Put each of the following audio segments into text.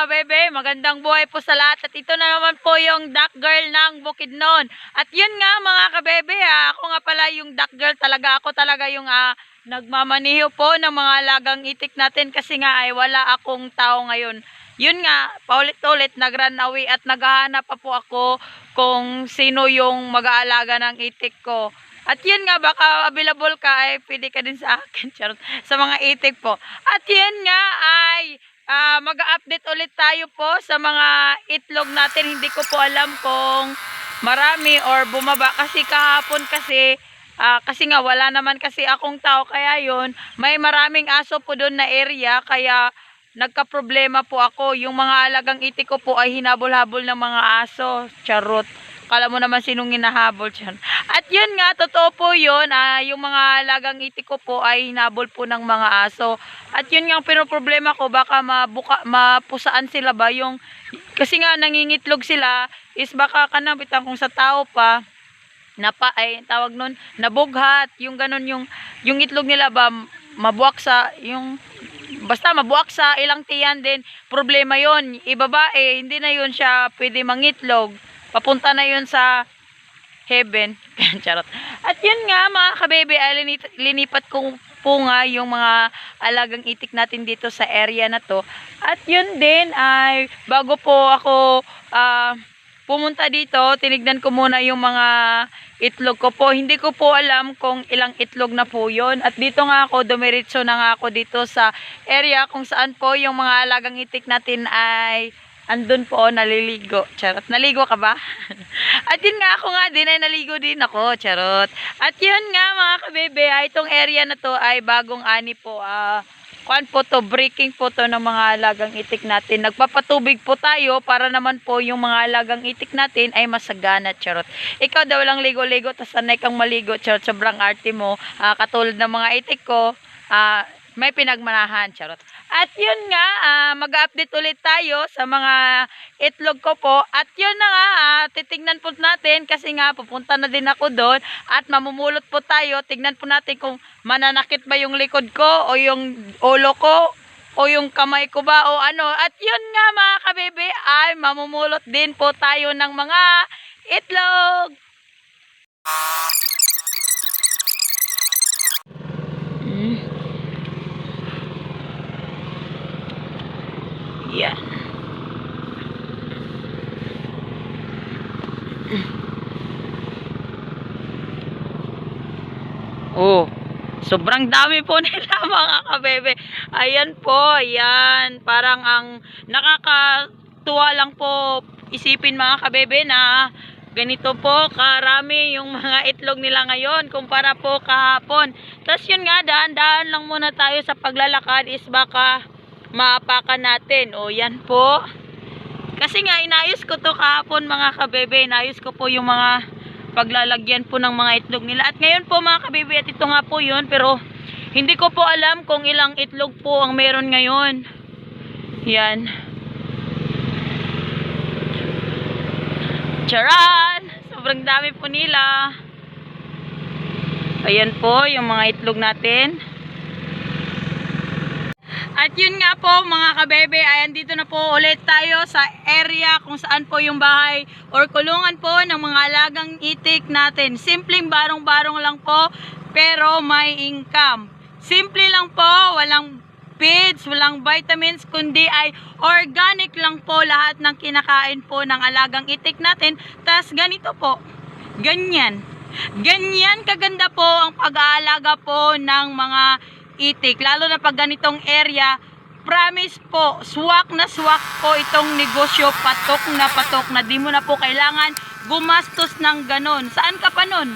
kabebe, magandang buhay po sa lahat. At ito na naman po yung duck girl ng Bukidnon. At yun nga mga kabebe, ah, ako nga pala yung duck girl talaga. Ako talaga yung ah, nagmamaniho po ng mga alagang itik natin kasi nga ay wala akong tao ngayon. Yun nga, paulit-ulit nag-run away at naghahanap pa po ako kung sino yung mag-aalaga ng itik ko. At yun nga, baka available ka ay pwede ka din sa akin, charot, sa mga itik po. At yun nga ay ah, mag-update ulit tayo po sa mga itlog natin. Hindi ko po alam kung marami or bumaba kasi kahapon kasi ah, kasi nga wala naman kasi akong tao kaya yun may maraming aso po doon na area kaya nagka-problema po ako. Yung mga alagang itik ko po ay hinabol-habol ng mga aso. Charot. Kala mo naman sinong hinahabol dyan. At yun nga, totoo po yun. ah, yung mga alagang itik ko po ay hinabol po ng mga aso. At yun nga ang pinoproblema ko, baka mabuka, mapusaan sila ba yung... Kasi nga nangingitlog sila, is baka kanabitan kung sa tao pa, napa ay tawag nun nabughat yung ganon yung yung itlog nila ba mabuwak sa yung basta mabuwak sa ilang tiyan din problema yon ibabae hindi na yun siya pwede mangitlog papunta na yun sa heaven. Charot. At yun nga mga kabebe ay linipat ko po nga yung mga alagang itik natin dito sa area na to. At yun din ay bago po ako ah pumunta dito, tinignan ko muna yung mga itlog ko po. Hindi ko po alam kung ilang itlog na po yon At dito nga ako, dumiritso na nga ako dito sa area kung saan po yung mga alagang itik natin ay andun po naliligo. Charot. Naligo ka ba? At yun nga ako nga din ay naligo din ako. Charot. At yun nga mga kabebe, ay itong area na to ay bagong ani po. Ah, kuan po to, breaking po to ng mga alagang itik natin. Nagpapatubig po tayo para naman po yung mga alagang itik natin ay masagana, charot. Ikaw daw lang ligo-ligo, tas sanay kang maligo, charot. Sobrang arte mo. Ah, katulad ng mga itik ko, ah, may pinagmanahan, charot. At yun nga, ah, mag-update ulit tayo sa mga itlog ko po. At yun na nga, ah, titignan po natin kasi nga pupunta na din ako doon at mamumulot po tayo. Tignan po natin kung mananakit ba yung likod ko o yung ulo ko o yung kamay ko ba o ano. At yun nga mga kabebe ay mamumulot din po tayo ng mga itlog. Yan. Oh, sobrang dami po nila mga kabebe. Ayan po, ayan. Parang ang nakakatuwa lang po isipin mga kabebe na ganito po karami yung mga itlog nila ngayon kumpara po kahapon. Tapos yun nga, daan-daan lang muna tayo sa paglalakad is baka maapakan natin. O yan po. Kasi nga, inayos ko to kahapon mga kabebe. Inayos ko po yung mga paglalagyan po ng mga itlog nila. At ngayon po mga kabebe, at ito nga po yun. Pero hindi ko po alam kung ilang itlog po ang meron ngayon. Yan. Charan! Sobrang dami po nila. Ayan po yung mga itlog natin. At yun nga po mga kabebe, ayan dito na po ulit tayo sa area kung saan po yung bahay or kulungan po ng mga alagang itik natin. Simpleng barong-barong lang po pero may income. Simple lang po, walang feeds, walang vitamins, kundi ay organic lang po lahat ng kinakain po ng alagang itik natin. Tas ganito po, ganyan. Ganyan kaganda po ang pag-aalaga po ng mga itik. Lalo na pag ganitong area, promise po, swak na swak po itong negosyo, patok na patok na di mo na po kailangan gumastos ng ganon. Saan ka pa nun?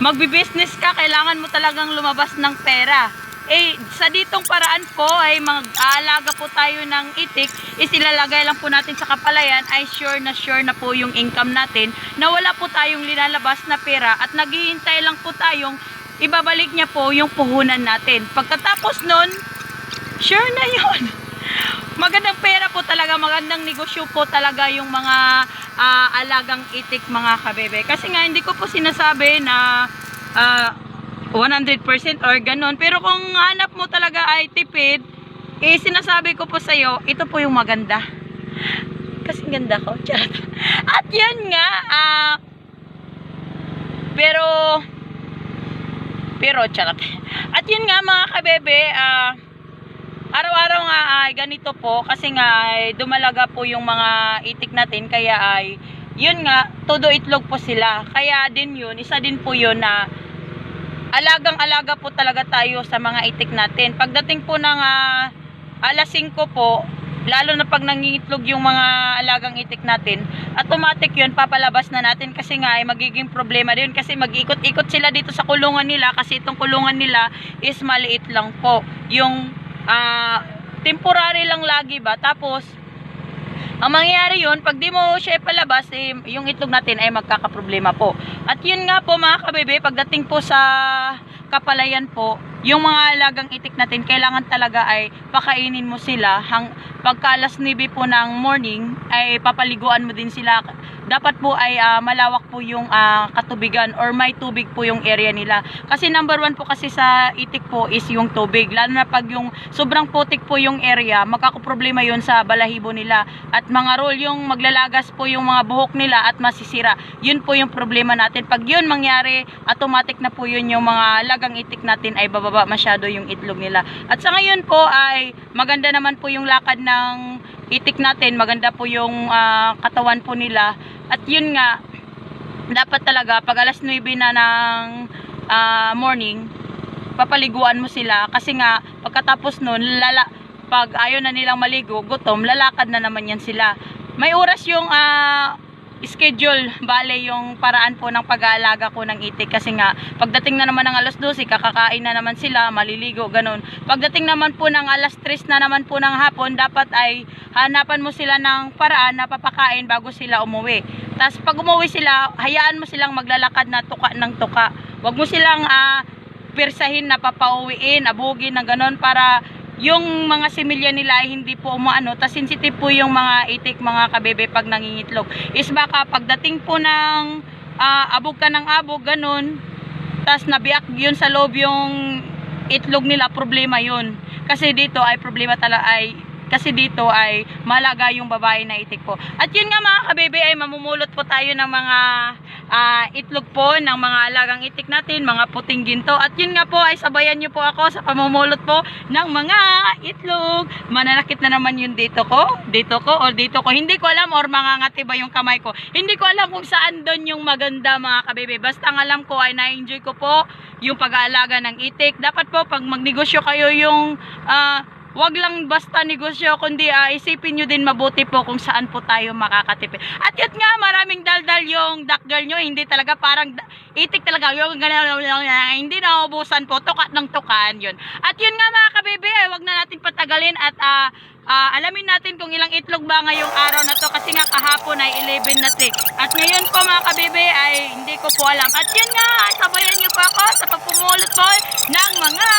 Magbi-business ka, kailangan mo talagang lumabas ng pera. Eh, sa ditong paraan po ay mag-aalaga po tayo ng itik, is ilalagay lang po natin sa kapalayan, ay sure na sure na po yung income natin, na wala po tayong linalabas na pera at naghihintay lang po tayong ibabalik niya po yung puhunan natin. Pagkatapos nun, sure na yon magandang pera po talaga, magandang negosyo po talaga yung mga ah, alagang itik mga kabebe. Kasi nga hindi ko po sinasabi na ah, 100% or ganon. Pero kung hanap mo talaga ay tipid, eh, sinasabi ko po sa'yo, ito po yung maganda. Kasi ganda ko. Charot. At yan nga, ah, pero, pero, charot. At yun nga mga kabebe, ah, araw-araw nga ay ganito po kasi nga ay dumalaga po yung mga itik natin kaya ay yun nga, todo itlog po sila. Kaya din yun, isa din po yun na alagang-alaga po talaga tayo sa mga itik natin. Pagdating po ng ah, alas 5 po, lalo na pag nangingitlog yung mga alagang itik natin, automatic yun, papalabas na natin kasi nga ay magiging problema din kasi mag-ikot-ikot sila dito sa kulungan nila kasi itong kulungan nila is maliit lang po. Yung ah, temporary lang lagi ba, tapos ang mangyayari yun, pag di mo siya ipalabas, eh, yung itlog natin ay magkakaproblema po. At yun nga po mga kabebe, pagdating po sa kapalayan po, yung mga alagang itik natin, kailangan talaga ay pakainin mo sila. Hang, pagka alas 9 po ng morning, ay papaliguan mo din sila. Dapat po ay ah, malawak po yung ah, katubigan or may tubig po yung area nila. Kasi number one po kasi sa itik po is yung tubig. Lalo na pag yung sobrang putik po yung area, magkakaproblema yun sa balahibo nila. At mga role, yung maglalagas po yung mga buhok nila at masisira. Yun po yung problema natin. Pag yun mangyari, automatic na po yun yung mga lagang itik natin ay bababa masyado yung itlog nila. At sa ngayon po ay maganda naman po yung lakad ng itik natin. Maganda po yung ah, katawan po nila. At yun nga, dapat talaga pag alas 9 na ng ah, morning, papaliguan mo sila kasi nga pagkatapos nun lala pag ayaw na nilang maligo, gutom, lalakad na naman yan sila. May oras yung ah, schedule, bale yung paraan po ng pag-aalaga ko ng itik kasi nga pagdating na naman ng alas 12, kakakain na naman sila, maliligo, ganun. Pagdating naman po ng alas 3 na naman po ng hapon, dapat ay hanapan mo sila ng paraan na papakain bago sila umuwi. Tapos pag umuwi sila, hayaan mo silang maglalakad na tuka ng tuka. Huwag mo silang ah, pirsahin na papauwiin, abugin na ganun para yung mga similya nila ay hindi po umaano, tas sensitive po yung mga itik, mga kabebe pag nangingitlog. Is baka pagdating po ng ah, abog ka ng abog, ganun, tas nabiyak yun sa loob yung itlog nila, problema yun. Kasi dito ay problema talaga ay kasi dito ay malaga yung babae na itik po. At yun nga mga kabebe ay mamumulot po tayo ng mga ah, itlog po ng mga alagang itik natin, mga puting ginto. At yun nga po ay sabayan nyo po ako sa pamumulot po ng mga itlog. Mananakit na naman yung dito ko, dito ko, or dito ko. Hindi ko alam or mangangati ba yung kamay ko. Hindi ko alam kung saan doon yung maganda mga kabebe. Basta ang alam ko ay na-enjoy ko po yung pag-aalaga ng itik. Dapat po pag magnegosyo kayo yung ah, Wag lang basta negosyo, kundi ah, isipin nyo din mabuti po kung saan po tayo makakatipid. At yun nga, maraming daldal yung duck girl nyo, hindi talaga parang itik talaga, yung ganyan, hindi naubusan po, tukat ng tukan yun. At yun nga mga kabebe, eh, wag na natin patagalin at ah, ah, alamin natin kung ilang itlog ba ngayong araw na to kasi nga kahapon ay 11 na 3. At ngayon po mga kabebe ay hindi ko po alam. At yun nga, sabayan nyo ako sa pagpumulot po ng mga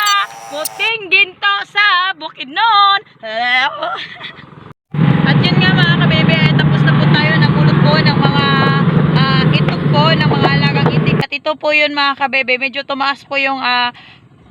puting ginto sa Bukidnon. At yun nga mga kabebe, ay tapos na po tayo nagulot po ng mga ah, itlog po ng mga alagang itik. At ito po yun mga kabebe, medyo tumaas po yung ah,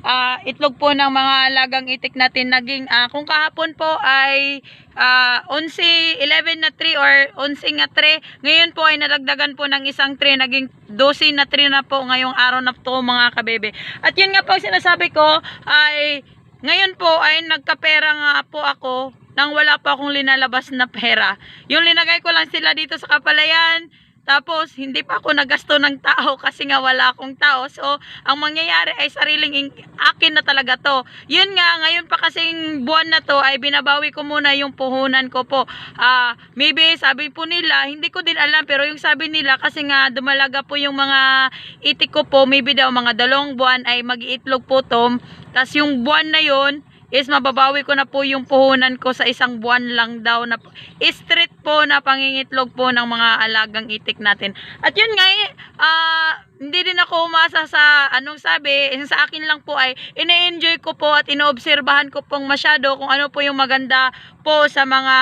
ah, itlog po ng mga alagang itik natin. Naging, ah, kung kahapon po ay ah, 11, 11 na 3 or 11 nga 3. Ngayon po ay nadagdagan po ng isang 3. Naging 12 na 3 na po ngayong araw na to mga kabebe. At yun nga po sinasabi ko ay ngayon po ay nagkapera nga po ako nang wala pa akong linalabas na pera. Yung linagay ko lang sila dito sa kapalayan, tapos hindi pa ako nagasto ng tao kasi nga wala akong tao. So, ang mangyayari ay sariling in- akin na talaga to. Yun nga, ngayon pa kasing buwan na to ay binabawi ko muna yung puhunan ko po. Ah, maybe sabi po nila, hindi ko din alam pero yung sabi nila kasi nga dumalaga po yung mga itik ko po, maybe daw mga dalawang buwan ay mag-iitlog po to. Tapos yung buwan na yon is mababawi ko na po yung puhunan ko sa isang buwan lang daw na street po na pangingitlog po ng mga alagang itik natin. At yun nga ah, hindi din ako umasa sa anong sabi, sa akin lang po ay ine-enjoy ko po at inoobserbahan ko pong masyado kung ano po yung maganda po sa mga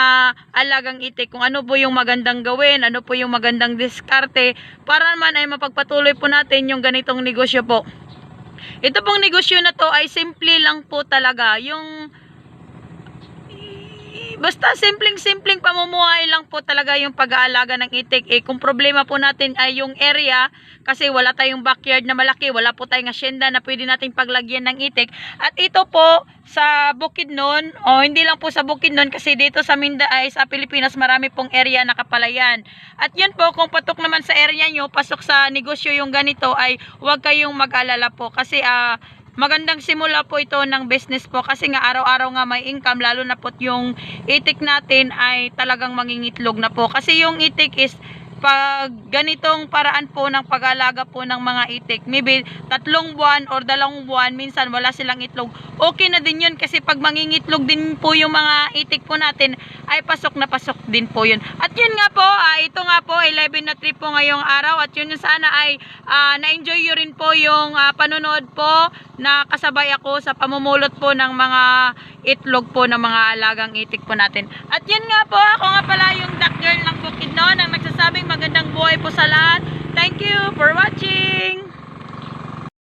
alagang itik, kung ano po yung magandang gawin, ano po yung magandang diskarte para naman ay mapagpatuloy po natin yung ganitong negosyo po. Ito pong negosyo na to ay simple lang po talaga. Yung basta simpleng-simpleng pamumuhay lang po talaga yung pag-aalaga ng itik. Eh, kung problema po natin ay yung area, kasi wala tayong backyard na malaki, wala po tayong asyenda na pwede nating paglagyan ng itik. At ito po, sa Bukidnon, o hindi lang po sa Bukidnon, kasi dito sa Minda sa Pilipinas, marami pong area na kapalayan. At yun po, kung patok naman sa area nyo, pasok sa negosyo yung ganito, ay huwag kayong mag-alala po. Kasi, ah, magandang simula po ito ng business po kasi nga araw-araw nga may income lalo na po yung itik natin ay talagang mangingitlog na po. Kasi yung itik is pag ganitong paraan po ng pag-alaga po ng mga itik, maybe tatlong buwan or dalawang buwan, minsan wala silang itlog, okay na din yun kasi pag mangingitlog din po yung mga itik po natin, ay pasok na pasok din po yun. At yun nga po, ah, ito nga po, 11 na trip po ngayong araw. At yun sana ay ah, na-enjoy nyo rin po yung ah, panonood po nakasabay ako sa pamumulot po ng mga itlog po ng mga alagang itik po natin. At yan nga po, ako nga pala yung duck girl ng Bukidnon ang nagsasabing magandang buhay po sa lahat. Thank you for watching!